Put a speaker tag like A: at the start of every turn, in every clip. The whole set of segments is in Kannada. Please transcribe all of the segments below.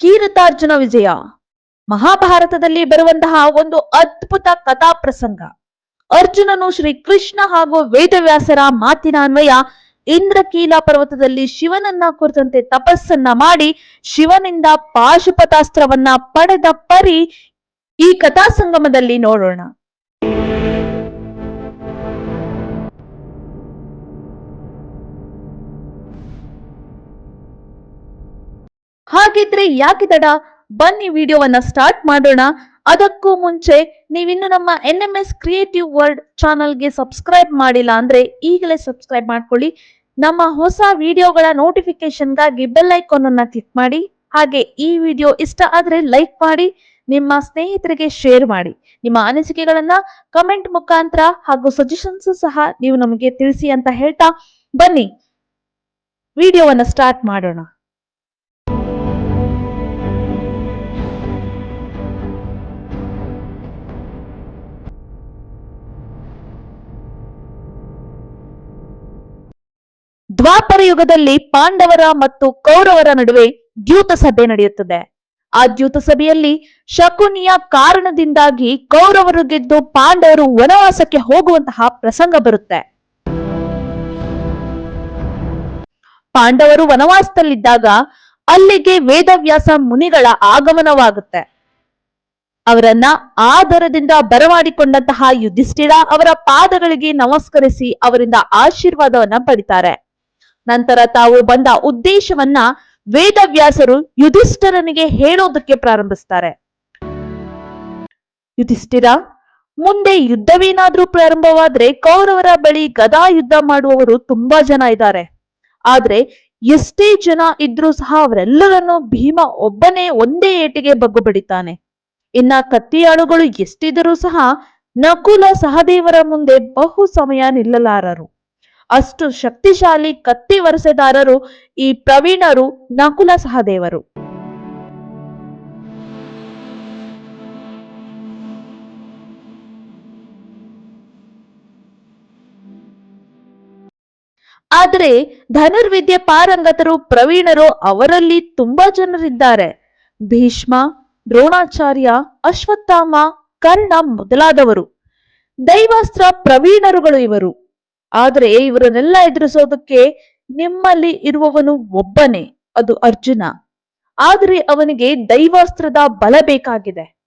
A: ಕೀರತಾರ್ಜುನ ವಿಜಯ. ಮಹಾಭಾರತದಲ್ಲಿ ಬರುವಂತಹ ಒಂದು ಅದ್ಭುತ ಕಥಾ ಪ್ರಸಂಗ. ಅರ್ಜುನನು ಶ್ರೀ ಕೃಷ್ಣ ಹಾಗೂ ವೇದವ್ಯಾಸರ ಮಾತಿನ ಅನ್ವಯ ಇಂದ್ರಕೀಲ ಪರ್ವತದಲ್ಲಿ ಶಿವನನ್ನ ಕುರಿತಂತೆ ತಪಸ್ಸನ್ನ ಮಾಡಿ ಶಿವನಿಂದ ಪಾಶುಪತಾಸ್ತ್ರವನ್ನ ಪಡೆದ ಪರಿ ಈ ಕಥಾ ಸಂಗಮದಲ್ಲಿ ನೋಡೋಣ. ಹಾಗಿದ್ರೆ ಯಾಕೆ ತಡ? ಬನ್ನಿ ವಿಡಿಯೋವನ್ನ ಸ್ಟಾರ್ಟ್ ಮಾಡೋಣ. ಅದಕ್ಕೂ ಮುಂಚೆ ನೀವಿನ್ನು ನಮ್ಮ N M S creative world ಚಾನಲ್ಗೆ ಸಬ್ಸ್ಕ್ರೈಬ್ ಮಾಡಿಲ್ಲ ಅಂದ್ರೆ ಈಗಲೇ ಸಬ್ಸ್ಕ್ರೈಬ್ ಮಾಡ್ಕೊಳ್ಳಿ. ನಮ್ಮ ಹೊಸ ವಿಡಿಯೋಗಳ ನೋಟಿಫಿಕೇಶನ್ಗಾಗಿ ಬೆಲ್ ಐಕಾನ್ ಅನ್ನ ಕ್ಲಿಕ್ ಮಾಡಿ. ಹಾಗೆ ಈ ವಿಡಿಯೋ ಇಷ್ಟ ಆದ್ರೆ ಲೈಕ್ ಮಾಡಿ, ನಿಮ್ಮ ಸ್ನೇಹಿತರಿಗೆ ಶೇರ್ ಮಾಡಿ. ನಿಮ್ಮ ಅನಿಸಿಕೆಗಳನ್ನ ಕಮೆಂಟ್ ಮುಖಾಂತರ ಹಾಗೂ ಸಜೆಷನ್ಸ್ ಸಹ ನೀವು ನಮಗೆ ತಿಳಿಸಿ ಅಂತ ಹೇಳ್ತಾ ಬನ್ನಿ. ವಿಡಿಯೋವನ್ನ ಸ್ಟಾರ್ಟ್ ಮಾಡೋಣ. ದ್ವಾಪರ ಯುಗದಲ್ಲಿ ಪಾಂಡವರ ಮತ್ತು ಕೌರವರ ನಡುವೆ ದ್ಯೂತ ಸಭೆ ನಡೆಯುತ್ತದೆ. ಆ ದ್ಯೂತ ಸಭೆಯಲ್ಲಿ ಶಕುನಿಯ ಕಾರಣದಿಂದಾಗಿ ಕೌರವರು ಗೆದ್ದು ಪಾಂಡವರು ವನವಾಸಕ್ಕೆ ಹೋಗುವಂತಹ ಪ್ರಸಂಗ ಬರುತ್ತೆ. ಪಾಂಡವರು ವನವಾಸದಲ್ಲಿದ್ದಾಗ ಅಲ್ಲಿಗೆ ವೇದವ್ಯಾಸ ಮುನಿಗಳ ಆಗಮನವಾಗುತ್ತೆ. ಅವರನ್ನ ಆದರದಿಂದ ಬರಮಾಡಿಕೊಂಡಂತಹ ಯುಧಿಷ್ಠಿರ ಅವರ ಪಾದಗಳಿಗೆ ನಮಸ್ಕರಿಸಿ ಅವರಿಂದ ಆಶೀರ್ವಾದವನ್ನ ಪಡಿತಾರೆ. ನಂತರ ತಾವು ಬಂದ ಉದ್ದೇಶವನ್ನ ವೇದವ್ಯಾಸರು ಯುಧಿಷ್ಠರನಿಗೆ ಹೇಳೋದಕ್ಕೆ ಪ್ರಾರಂಭಿಸ್ತಾರೆ. ಯುಧಿಷ್ಠಿರ, ಮುಂದೆ ಯುದ್ಧವೇನಾದ್ರೂ ಪ್ರಾರಂಭವಾದ್ರೆ ಕೌರವರ ಬಳಿ ಗದಾ ಯುದ್ಧ ಮಾಡುವವರು ತುಂಬಾ ಜನ ಇದ್ದಾರೆ. ಆದ್ರೆ ಎಷ್ಟೇ ಜನ ಇದ್ರೂ ಸಹ ಅವರೆಲ್ಲರನ್ನು ಭೀಮ ಒಬ್ಬನೇ ಒಂದೇ ಏಟಿಗೆ ಬಗ್ಗು ಬಡಿತಾನೆ ಇನ್ನ ಕತ್ತಿಯಾಳುಗಳು ಎಷ್ಟಿದರೂ ಸಹ ನಕುಲ ಸಹದೇವರ ಮುಂದೆ ಬಹು ಸಮಯ ನಿಲ್ಲಲಾರರು. ಅಷ್ಟು ಶಕ್ತಿಶಾಲಿ ಕತ್ತಿ ವರಸೆದಾರರು ಈ ಪ್ರವೀಣರು ನಕುಲ ಸಹದೇವರು. ಆದರೆ ಧನುರ್ವಿದ್ಯೆ ಪಾರಂಗತರು ಪ್ರವೀಣರು ಅವರಲ್ಲಿ ತುಂಬಾ ಜನರಿದ್ದಾರೆ. ಭೀಷ್ಮ, ದ್ರೋಣಾಚಾರ್ಯ, ಅಶ್ವತ್ಥಾಮ, ಕರ್ಣ ಮೊದಲಾದವರು. ದೈವಾಸ್ತ್ರ ಪ್ರವೀಣರುಗಳು ಇವರು. ಆದರೆ ಇವರನ್ನೆಲ್ಲ ಎದುರಿಸೋದಕ್ಕೆ ನಿಮ್ಮಲ್ಲಿ ಇರುವವನು ಒಬ್ಬನೇ, ಅದು ಅರ್ಜುನ. ಆದರೆ ಅವನಿಗೆ ದೈವಾಸ್ತ್ರದ ಬಲ ಬೇಕಾಗಿದೆ.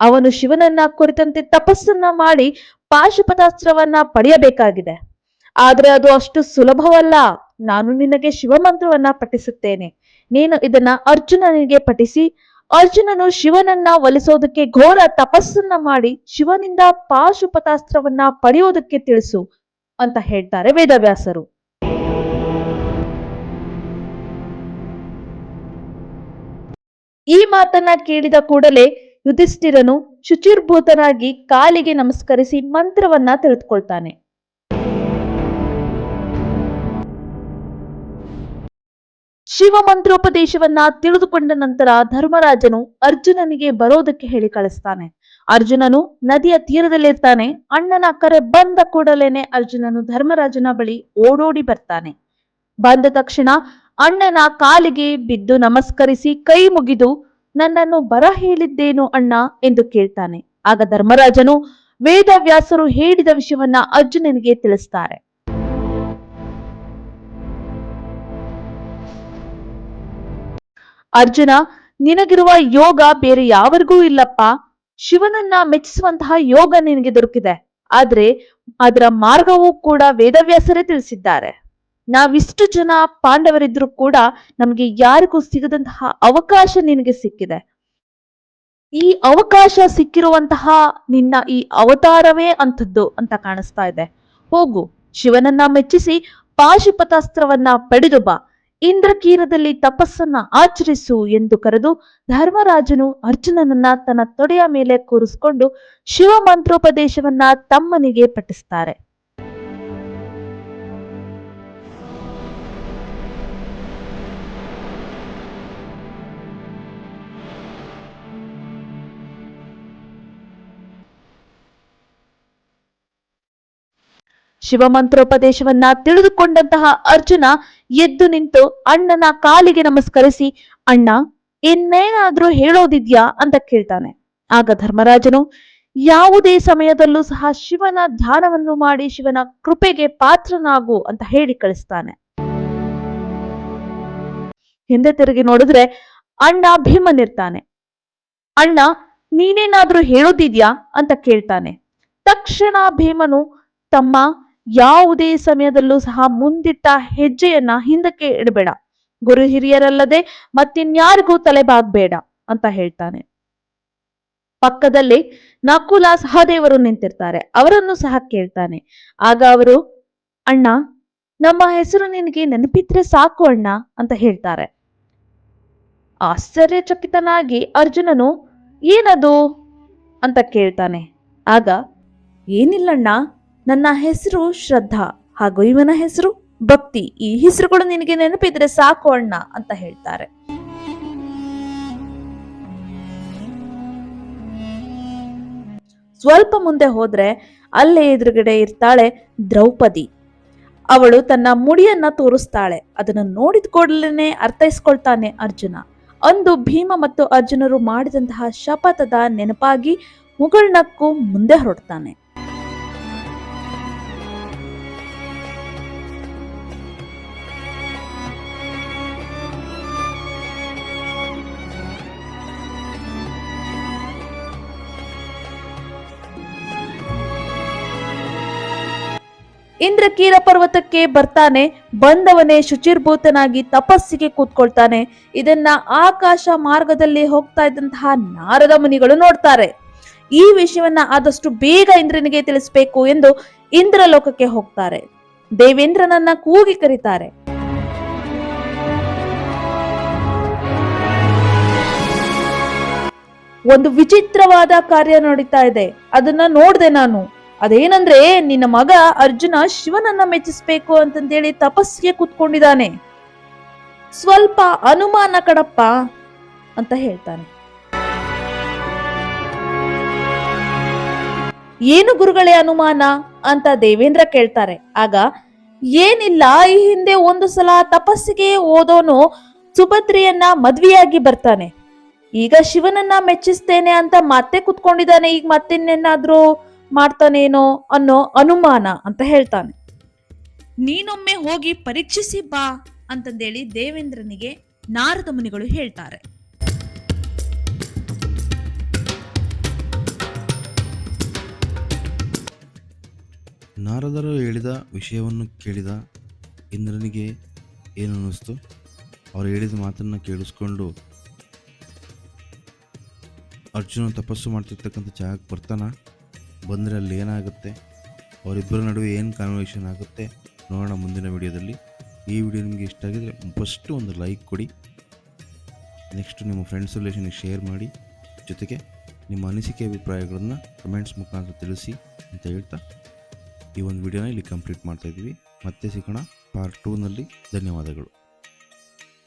A: ಅವನು ಶಿವನನ್ನ ಕುರಿತಂತೆ ತಪಸ್ಸನ್ನ ಮಾಡಿ ಪಾಶುಪತಾಸ್ತ್ರವನ್ನ ಪಡೆಯಬೇಕಾಗಿದೆ. ಆದ್ರೆ ಅದು ಅಷ್ಟು ಸುಲಭವಲ್ಲ. ನಾನು ನಿನಗೆ ಶಿವಮಂತ್ರವನ್ನ ಪಠಿಸುತ್ತೇನೆ. ನೀನು ಇದನ್ನ ಅರ್ಜುನನಿಗೆ ಪಠಿಸಿ, ಅರ್ಜುನನು ಶಿವನನ್ನ ಒಲಿಸೋದಕ್ಕೆ ಘೋರ ತಪಸ್ಸನ್ನ ಮಾಡಿ ಶಿವನಿಂದ ಪಾಶುಪತಾಸ್ತ್ರವನ್ನ ಪಡೆಯೋದಕ್ಕೆ ತಿಳಿಸು. ಅಂತ ಹೇಳ್ತಾರೆ ವೇದವ್ಯಾಸರು. ಈ ಮಾತನ್ನ ಕೇಳಿದ ಕೂಡಲೇ ಯುಧಿಷ್ಠಿರನು ಶುಚಿರ್ಭೂತನಾಗಿ ಕಾಲಿಗೆ ನಮಸ್ಕರಿಸಿ ಮಂತ್ರವನ್ನ ತಿಳಿದುಕೊಳ್ತಾನೆ. ಶಿವ ಮಂತ್ರೋಪದೇಶವನ್ನ ತಿಳಿದುಕೊಂಡ ನಂತರ ಧರ್ಮರಾಜನು ಅರ್ಜುನನಿಗೆ ಬರೋದಕ್ಕೆ ಹೇಳಿ ಕಳಿಸ್ತಾನೆ. ಅರ್ಜುನನು ನದಿಯ ತೀರದಲ್ಲಿರ್ತಾನೆ. ಅಣ್ಣನ ಕರೆ ಬಂದ ಕೂಡಲೇನೆ ಅರ್ಜುನನು ಧರ್ಮರಾಜನ ಬಳಿ ಓಡೋಡಿ ಬರ್ತಾನೆ. ಬಂದ ತಕ್ಷಣ ಅಣ್ಣನ ಕಾಲಿಗೆ ಬಿದ್ದು ನಮಸ್ಕರಿಸಿ ಕೈ ಮುಗಿದು, ನನ್ನನ್ನು ಬರ ಹೇಳಿದ್ದೇನು ಅಣ್ಣ? ಎಂದು ಕೇಳ್ತಾನೆ. ಆಗ ಧರ್ಮರಾಜನು ವೇದವ್ಯಾಸರು ಹೇಳಿದ ವಿಷಯವನ್ನ ಅರ್ಜುನನಿಗೆ ತಿಳಿಸ್ತಾರೆ. ಅರ್ಜುನ, ನಿನಗಿರುವ ಯೋಗ ಬೇರೆ ಯಾವರಿಗೂ ಇಲ್ಲಪ್ಪ. ಶಿವನನ್ನ ಮೆಚ್ಚಿಸುವಂತಹ ಯೋಗ ನಿನಗೆ ದೊರಕಿದೆ. ಆದ್ರೆ ಅದರ ಮಾರ್ಗವೂ ಕೂಡ ವೇದವ್ಯಾಸರೇ ತಿಳಿಸಿದ್ದಾರೆ. ನಾವಿಷ್ಟು ಜನ ಪಾಂಡವರಿದ್ರು ಕೂಡ ನಮಗೆ ಯಾರಿಗೂ ಸಿಗದಂತಹ ಅವಕಾಶ ನಿನಗೆ ಸಿಕ್ಕಿದೆ. ಈ ಅವಕಾಶ ಸಿಕ್ಕಿರುವಂತಹ ನಿನ್ನ ಈ ಅವತಾರವೇ ಅಂಥದ್ದು ಅಂತ ಕಾಣಿಸ್ತಾ ಇದೆ. ಹೋಗು, ಶಿವನನ್ನ ಮೆಚ್ಚಿಸಿ ಪಾಶುಪತಾಸ್ತ್ರವನ್ನ ಪಡೆದು ಬಾ. ಇಂದ್ರಕೀರದಲ್ಲಿ ತಪಸ್ಸನ್ನ ಆಚರಿಸು ಎಂದು ಕರೆದು ಧರ್ಮರಾಜನು ಅರ್ಜುನನನ್ನ ತನ್ನ ತೊಡೆಯ ಮೇಲೆ ಕೂರಿಸಿಕೊಂಡು ಶಿವ ಮಂತ್ರೋಪದೇಶವನ್ನ ತಮ್ಮನಿಗೆ ಪಠಿಸ್ತಾರೆ. ಶಿವಮಂತ್ರೋಪದೇಶವನ್ನ ತಿಳಿದುಕೊಂಡಂತಹ ಅರ್ಜುನ ಎದ್ದು ನಿಂತು ಅಣ್ಣನ ಕಾಲಿಗೆ ನಮಸ್ಕರಿಸಿ, ಅಣ್ಣ, ಇನ್ನೇನಾದ್ರೂ ಹೇಳೋದಿದ್ಯಾ? ಅಂತ ಕೇಳ್ತಾನೆ. ಆಗ ಧರ್ಮರಾಜನು, ಯಾವುದೇ ಸಮಯದಲ್ಲೂ ಸಹ ಶಿವನ ಧ್ಯಾನವನ್ನು ಮಾಡಿ ಶಿವನ ಕೃಪೆಗೆ ಪಾತ್ರನಾಗು ಅಂತ ಹೇಳಿ ಕಳಿಸ್ತಾನೆ. ಹಿಂದೆ ತಿರುಗಿ ನೋಡಿದ್ರೆ ಅಣ್ಣ ಭೀಮನಿರ್ತಾನೆ. ಅಣ್ಣ, ನೀನೇನಾದ್ರೂ ಹೇಳೋದಿದ್ಯಾ? ಅಂತ ಕೇಳ್ತಾನೆ. ತಕ್ಷಣ ಭೀಮನು, ತಮ್ಮ ಯಾವುದೇ ಸಮಯದಲ್ಲೂ ಸಹ ಮುಂದಿಟ್ಟ ಹೆಜ್ಜೆಯನ್ನ ಹಿಂದಕ್ಕೆ ಇಡಬೇಡ. ಗುರು ಹಿರಿಯರಲ್ಲದೆ ಮತ್ತಿನ್ಯಾರಿಗೂ ತಲೆಬಾಗ್ಬೇಡ ಅಂತ ಹೇಳ್ತಾನೆ. ಪಕ್ಕದಲ್ಲಿ ನಕುಲ ಸಹದೇವರು ನಿಂತಿರ್ತಾರೆ. ಅವರನ್ನು ಸಹ ಕೇಳ್ತಾನೆ. ಆಗ ಅವರು, ಅಣ್ಣ, ನಮ್ಮ ಹೆಸರು ನಿನಗೆ ನೆನಪಿದ್ರೆ ಸಾಕು ಅಣ್ಣ ಅಂತ ಹೇಳ್ತಾರೆ. ಆಶ್ಚರ್ಯಚಕಿತನಾಗಿ, ಅರ್ಜುನನು, ಏನದು? ಅಂತ ಕೇಳ್ತಾನೆ. ಆಗ, ಏನಿಲ್ಲಣ್ಣ ನನ್ನ ಹೆಸರು ಶ್ರದ್ಧಾ ಹಾಗೂ ಇವನ ಹೆಸರು ಭಕ್ತಿ. ಈ ಹೆಸರುಗಳು ನಿನಗೆ ನೆನಪಿದ್ರೆ ಸಾಕು ಅಣ್ಣ ಅಂತ ಹೇಳ್ತಾರೆ. ಸ್ವಲ್ಪ ಮುಂದೆ ಹೋದ್ರೆ ಅಲ್ಲೇ ಎದುರುಗಡೆ ಇರ್ತಾಳೆ ದ್ರೌಪದಿ. ಅವಳು ತನ್ನ ಮುಡಿಯನ್ನ ತೋರಿಸ್ತಾಳೆ. ಅದನ್ನು ನೋಡಿದ ಕೂಡಲೇ ಅರ್ಥೈಸ್ಕೊಳ್ತಾನೆ ಅರ್ಜುನ. ಅಂದು ಭೀಮ ಮತ್ತು ಅರ್ಜುನರು ಮಾಡಿದಂತಹ ಶಪಥದ ನೆನಪಾಗಿ ಮುಗಳ್ನಕ್ಕೂ ಮುಂದೆ ಹೊರಡ್ತಾನೆ. ಇಂದ್ರ ಕೀರ ಪರ್ವತಕ್ಕೆ ಬರ್ತಾನೆ. ಬಂದವನೇ ಶುಚಿರ್ಭೂತನಾಗಿ ತಪಸ್ಸಿಗೆ ಕೂತ್ಕೊಳ್ತಾನೆ. ಇದನ್ನ ಆಕಾಶ ಮಾರ್ಗದಲ್ಲಿ ಹೋಗ್ತಾ ಇದ್ದಂತಹ ನಾರದ ಮುನಿಗಳು ನೋಡ್ತಾರೆ. ಈ ವಿಷಯವನ್ನ ಆದಷ್ಟು ಬೇಗ ಇಂದ್ರನಿಗೆ ತಿಳಿಸ್ಬೇಕು ಎಂದು ಇಂದ್ರಲೋಕಕ್ಕೆ ಹೋಗ್ತಾರೆ. ದೇವೇಂದ್ರನನ್ನ ಕೂಗಿ ಕರೀತಾರೆ. ಒಂದು ವಿಚಿತ್ರವಾದ ಕಾರ್ಯ ನಡೀತಾ ಇದೆ. ಅದನ್ನ ನೋಡ್ದೆ ನಾನು. ಅದೇನಂದ್ರೆ ನಿನ್ನ ಮಗ ಅರ್ಜುನ ಶಿವನನ್ನ ಮೆಚ್ಚಿಸ್ಬೇಕು ಅಂತಂದೇಳಿ ತಪಸ್ಸಿಗೆ ಕೂತ್ಕೊಂಡಿದ್ದಾನೆ. ಸ್ವಲ್ಪ ಅನುಮಾನ ಕಡಪ್ಪ ಅಂತ ಹೇಳ್ತಾನೆ. ಏನು ಗುರುಗಳೇ ಅನುಮಾನ ಅಂತ ದೇವೇಂದ್ರ ಕೇಳ್ತಾರೆ. ಆಗ ಏನಿಲ್ಲ, ಈ ಹಿಂದೆ ಒಂದು ಸಲ ತಪಸ್ಸಿಗೆ ಓದೋನು ಸುಭದ್ರಿಯನ್ನ ಮದ್ವೆಯಾಗಿ ಬರ್ತಾನೆ. ಈಗ ಶಿವನನ್ನ ಮೆಚ್ಚಿಸ್ತೇನೆ ಅಂತ ಮತ್ತೆ ಕುತ್ಕೊಂಡಿದ್ದಾನೆ, ಈಗ ಮತ್ತಿನ್ನೇನಾದ್ರೂ ಮಾಡ್ತಾನೇನೋ ಅನ್ನೋ ಅನುಮಾನ ಅಂತ ಹೇಳ್ತಾನೆ. ನೀನೊಮ್ಮೆ ಹೋಗಿ ಪರೀಕ್ಷಿಸಿ ಬಾ ಅಂತಂದೇಳಿ ದೇವೇಂದ್ರನಿಗೆ ನಾರದ ಮುನಿಗಳು ಹೇಳ್ತಾರೆ.
B: ನಾರದರು ಹೇಳಿದ ವಿಷಯವನ್ನು ಕೇಳಿದ ಇಂದ್ರನಿಗೆ ಏನು ಅನ್ನಿಸ್ತು ಅವರು ಹೇಳಿದ ಮಾತನ್ನು ಕೇಳಿಸ್ಕೊಂಡು ಅರ್ಜುನ ತಪಸ್ಸು ಮಾಡ್ತಿರ್ತಕ್ಕಂಥ ಜಾಗಕ್ಕೆ ಬರ್ತಾನ? ಬಂದರೆ ಅಲ್ಲಿ ಏನಾಗುತ್ತೆ? ಅವರಿಬ್ಬರ ನಡುವೆ ಏನು ಕಾನ್ವರ್ಸೇಷನ್ ಆಗುತ್ತೆ? ನೋಡೋಣ ಮುಂದಿನ ವಿಡಿಯೋದಲ್ಲಿ. ಈ ವಿಡಿಯೋ ನಿಮಗೆ ಇಷ್ಟ ಆಗಿದರೆ ಫಸ್ಟು ಒಂದು ಲೈಕ್ ಕೊಡಿ. ನೆಕ್ಸ್ಟ್ ನಿಮ್ಮ ಫ್ರೆಂಡ್ಸ್ ರಿಲೇಷನ್ಗೆ ಶೇರ್ ಮಾಡಿ. ಜೊತೆಗೆ ನಿಮ್ಮ ಅನಿಸಿಕೆ ಅಭಿಪ್ರಾಯಗಳನ್ನು ಕಮೆಂಟ್ಸ್ ಮುಖಾಂತರ ತಿಳಿಸಿ ಅಂತ ಹೇಳ್ತಾ ಈ ಒಂದು ವಿಡಿಯೋನ ಇಲ್ಲಿ ಕಂಪ್ಲೀಟ್ ಮಾಡ್ತಾಯಿದ್ದೀವಿ ಮತ್ತೆ ಸಿಗೋಣ ಪಾರ್ಟ್ ಟೂನಲ್ಲಿ ಧನ್ಯವಾದಗಳು.